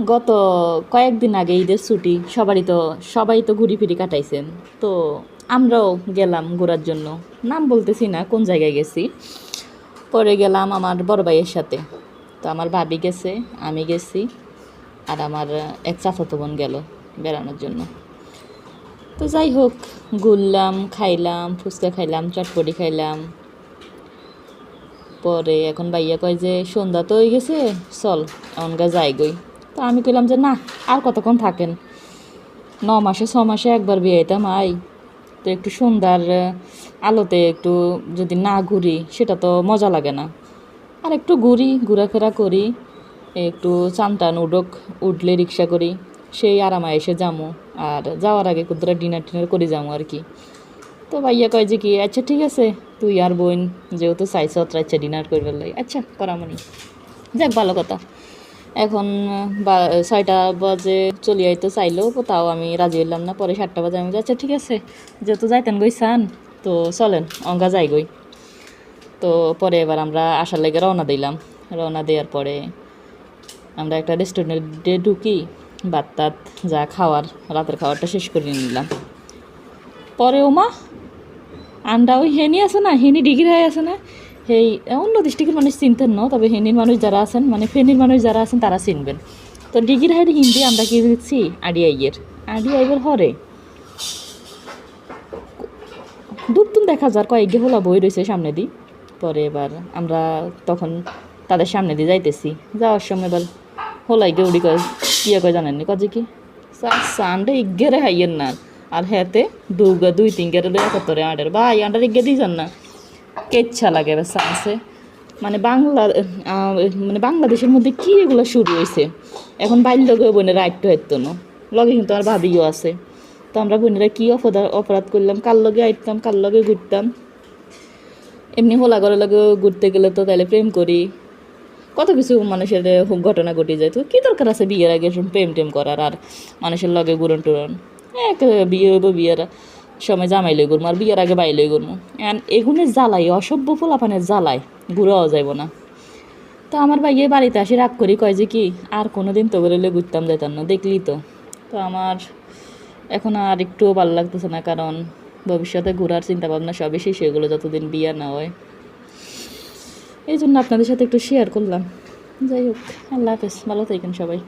গত কয়েকদিন আগে ঈদের ছুটি, সবারই তো, সবাই তো ঘুরি ফিরি কাটাইছেন। তো আমরাও গেলাম ঘোরার জন্য। নাম বলতেছি না কোন জায়গায় গেছি। পরে গেলাম আমার বড় ভাইয়ের সাথে। তো আমার ভাবি গেছে, আমি গেছি, আর আমার এক চাচাতো বোন গেল বেড়ানোর জন্য। তো যাই হোক, ঘুরলাম, খাইলাম, ফুচকা খাইলাম, চটপটি খাইলাম। পরে এখন ভাইয়া কয় যে, সন্ধ্যা তো হয়ে গেছে, চল এমনকা যাই গই তো আমি কইলাম যে, না, আর কতক্ষণ থাকেন? ন মাসে, ছ মাসে একবার বিয়ে হইতাম, আই। তো একটু সুন্দর আলোতে একটু যদি না ঘুরি, সেটা তো মজা লাগে না। আর একটু ঘুরি, ঘোরাফেরা করি, একটু চান টান উডক উঠলে রিক্সা করি, সেই আরামায় এসে যামো। আর যাওয়ার আগে কুদরা ডিনার টিনার করে যাব আর কি। তো ভাইয়া কয় যে কি আচ্ছা ঠিক আছে, তুই আর বোন যেহেতু চাইছ, তোর আচ্ছা ডিনার করবার লাগে। আচ্ছা করামনি। যাক, ভালো কথা। এখন বা, ছয়টা বাজে চলে আইতে চাইলেও তাও আমি রাজি হইলাম না। পরে সাতটা বাজে আমি আচ্ছা ঠিক আছে, যেহেতু যাইতেন গই চান তো চলেন, অঙ্গা যাই গই। তো পরে এবার আমরা আসার লেগে রওনা দিলাম। রওনা দেওয়ার পরে আমরা একটা রেস্টুরেন্টে ঢুকি, ভাত যা খাওয়ার, রাতের খাওয়ারটা শেষ করে নিলাম। পরে ওমা, আন্ডা ওই হেনি আছে না, হেনি ডিগ্রি হয়ে আছে না সেই অন্য ডিস্ট্রিক্টের মানুষ চিনতেন না, তবে হিন্দির মানুষ যারা আছেন মানে ফেনির মানুষ যারা আছেন, তারা চিনবেন। তো ডিগ্রি হাইড হিন্দি আমরা কি দিচ্ছি আইয়ের আডি আইবের হরে। দূর তুন দেখা যার কয়েক হলা বই রয়েছে সামনে দি। পরে এবার আমরা তখন তাদের সামনে দিয়ে যাইতেছি। যাওয়ার সময় এবার হোলাই গেউড়ি কয় কিয়ে কয় জানেননি কজে কি সানডে ইগেরে হাইয়ের না। আর হেতে দুগা, দুই তিন গেরে লইয়া কতরে আডের ভাই আন্ডার ইগে দিয়েছেন না। কেচ্ছা লাগে এবার সানসে। মানে বাংলা মানে বাংলাদেশের মধ্যে কি এগুলো শুরু হয়েছে এখন লগে বোনের রাইট হইতো না। লগে কিন্তু আর ভাবিও আছে। তো আমরা বোনেরা কী অপরাধ অপরাধ করলাম? কার লগে আইতাম? কার লগে ঘুরতাম? এমনি হোলা করে লগে ঘুরতে গেলে তো তাহলে প্রেম করি। কত কিছু মানুষের ঘটনা ঘটে যায়। তো কী দরকার আছে বিয়ের আগে প্রেম টেম করার? আর মানুষের লগে ঘুরন টুরন এক বিয়ে হইব বিয়ের। সময় জামাই লই করব আর বিয়ের আগে বাই লই করব এন এগুনের জ্বালাই, অসভ্য ফোলাপানের জ্বালাই ঘুরাও যাইব না। তো আমার ভাইয়ে বাড়িতে আসি রাগ করি, কয় যে কি, আর কোনো দিন তো বেরোলে ঘুরতাম যেতাম না, দেখলি তো। তো আমার এখন আর একটুও ভালো লাগতেছে না, কারণ ভবিষ্যতে ঘোরার চিন্তা ভাবনা সবই শেষ হয়ে গেলো যতদিন বিয়ে না হয়। এই জন্য আপনাদের সাথে একটু শেয়ার করলাম। যাই হোক, আল্লাহ হাফেজ, ভালো থাকেন সবাই।